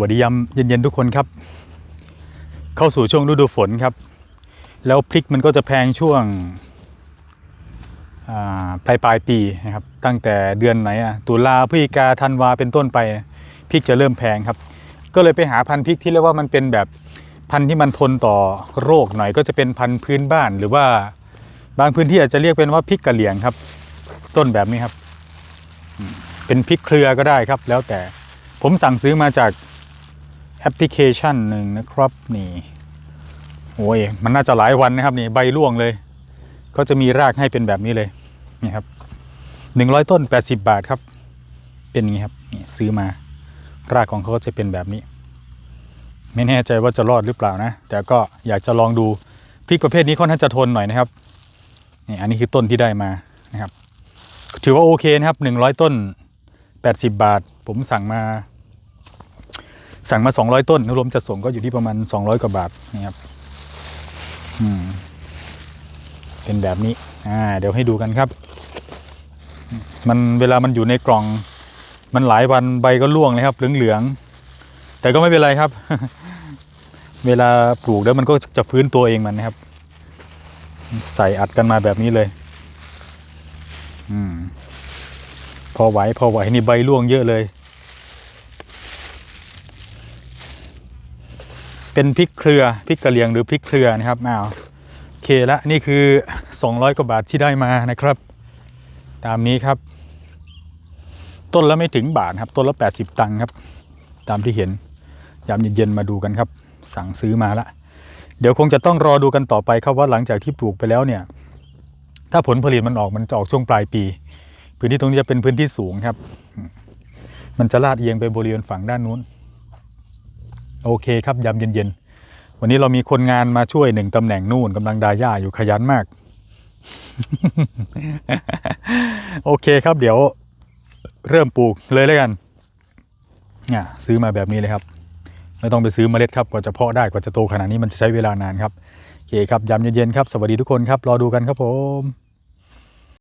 วัสดียามเย็นๆทุกคนครับ เข้าสู่ช่วงฤดูฝนครับ แล้วพริกมันก็จะแพงช่วงปลายปลายปีนะครับ ตั้งแต่เดือนไหนอะตุลาพฤศจิกาธันวาเป็นต้นไปพริกจะเริ่มแพงครับ ก็เลยไปหาพันธุ์พริกที่เรียกว่ามันเป็นแบบพันธุ์ที่มันทนต่อโรคหน่อยก็จะเป็นพันธุ์พื้นบ้าน หรือว่าบางพื้นที่อาจจะเรียกเป็นว่าพริกกะเหลี่ยงครับ ต้นแบบนี้ครับ เป็นพริกเครือก็ได้ครับ แล้วแต่ผมสั่งซื้อมาจาก แอปพลิเคชันหนึ่งนะครับนี่โอ้ยมันน่าจะหลายวันนะครับนี่ใบร่วงเลย ก็จะมีรากให้เป็นแบบนี้เลยนี่ครับหนึ่งร้อยต้นแปดสิบบาทครับ เป็นอย่างนี้ครับนี่ซื้อมารากของเขาก็จะเป็นแบบนี้ ไม่แน่ใจว่าจะรอดหรือเปล่านะ แต่ก็อยากจะลองดูพริกประเภทนี้ค่อนข้างจะทนหน่อยนะครับนี่อันนี้คือต้นที่ได้มานะครับ ถือว่าโอเคนะครับหนึ่งร้อยต้นแปดสิบบาท ผมสั่งมา สั่งมาสองร้อยต้นรวมจะส่งก็อยู่ที่ประมาณสองร้อยกว่าบาทนะครับอืมเป็นแบบนี้อ่าเดี๋ยวให้ดูกันครับ มันเวลามันอยู่ในกล่องมันหลายวันใบก็ร่วงเลยครับ เหลืองๆแต่ก็ไม่เป็นไรครับ เวลาปลูกแล้วมันก็จะฟื้นตัวเองมันนะครับ ใส่อัดกันมาแบบนี้เลย อืม พอไหวพอไหวนี่ใบร่วงเยอะเลย เป็นพริกเครือพริกกะเหรี่ยงหรือพริกเครือนะครับอ้าวโอเคละนี่คือ 200 กว่าบาทที่ได้มานะครับ ตามนี้ครับ ต้นละไม่ถึงบาทครับ ต้นละ 80 ตังค์ครับ ตามที่เห็นยามเย็นๆมาดูกันครับ สั่งซื้อมาละเดี๋ยวคงจะต้องรอดูกันต่อไปครับว่าหลังจากที่ปลูกไปแล้วเนี่ย ถ้าผลผลิตมันออกมันจะออกช่วงปลายปี พื้นที่ตรงนี้จะเป็นพื้นที่สูงครับ มันจะลาดเอียงไปบริเวณฝั่งด้านนู้น โอเคครับยามเย็นๆ วันนี้เรามีคนงานมาช่วยหนึ่งตำแหน่งนู่นกำลังดาย่าอยู่ขยันมาก โอเคครับเดี๋ยวเริ่มปลูกเลยแล้วกันเนี่ยซื้อมาแบบนี้เลยครับ ไม่ต้องไปซื้อเมล็ดครับกว่าจะเพาะได้กว่าจะโตขนาดนี้มันจะใช้เวลานานครับโอเคครับยามเย็นๆครับสวัสดีทุกคนครับรอดูกันครับผม